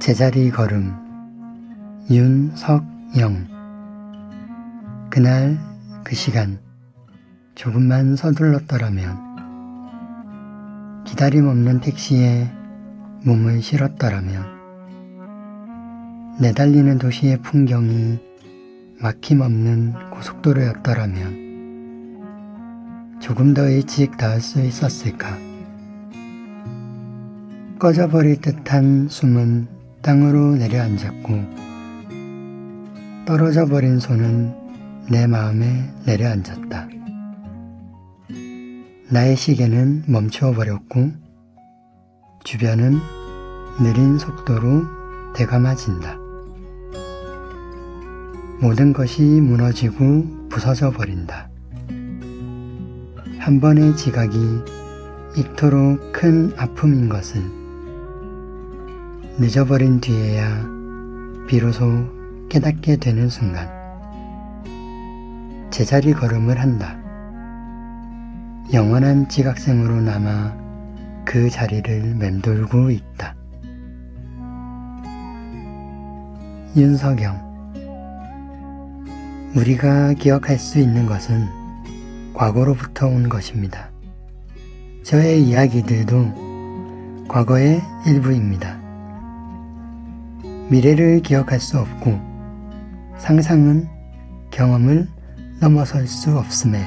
제자리 걸음 윤석영 그날 그 시간 조금만 서둘렀더라면 기다림 없는 택시에 몸을 실었더라면 내달리는 도시의 풍경이 막힘없는 고속도로였더라면 조금 더 일찍 닿을 수 있었을까? 꺼져버릴 듯한 숨은 땅으로 내려앉았고 떨어져 버린 손은 내 마음에 내려앉았다. 나의 시계는 멈추어 버렸고 주변은 느린 속도로 되감아진다. 모든 것이 무너지고 부서져 버린다. 한 번의 지각이 이토록 큰 아픔인 것을 늦어버린 뒤에야 비로소 깨닫게 되는 순간 제자리 걸음을 한다. 영원한 지각생으로 남아 그 자리를 맴돌고 있다. 윤석영 우리가 기억할 수 있는 것은 과거로부터 온 것입니다. 저의 이야기들도 과거의 일부입니다. 미래를 기억할 수 없고 상상은 경험을 넘어설 수 없음에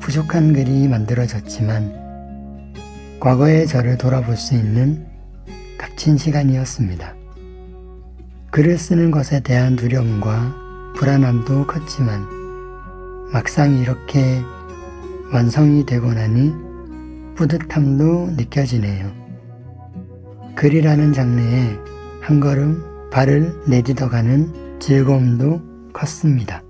부족한 글이 만들어졌지만 과거의 저를 돌아볼 수 있는 값진 시간이었습니다. 글을 쓰는 것에 대한 두려움과 불안함도 컸지만 막상 이렇게 완성이 되고 나니 뿌듯함도 느껴지네요. 글이라는 장르에 한 걸음 발을 내딛어가는 즐거움도 컸습니다.